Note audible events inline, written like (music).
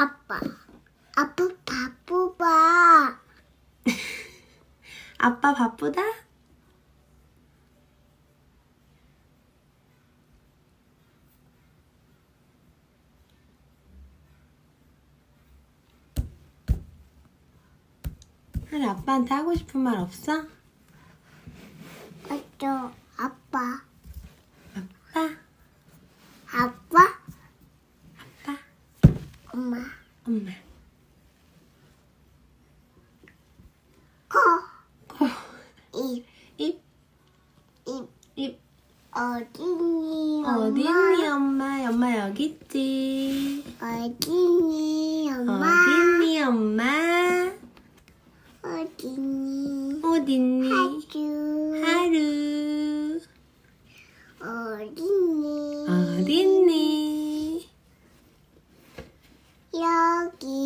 아빠. 아빠 바쁘다. (laughs) 아빠 바쁘다? 하리 아빠한테 하고 싶은 말 없어? 어쩌 아빠. 아빠, 아빠. 아빠, 엄마. 엄마. 코. 코, 입. 입, 입. 입. 어디니 엄마? 어딨니 엄마? 엄마 여기 있지. 어디니 엄마? 어딨니 엄마? 어디니? 어딨니? 하주. 하루. 어디니? 어딨니? 여기. 여기.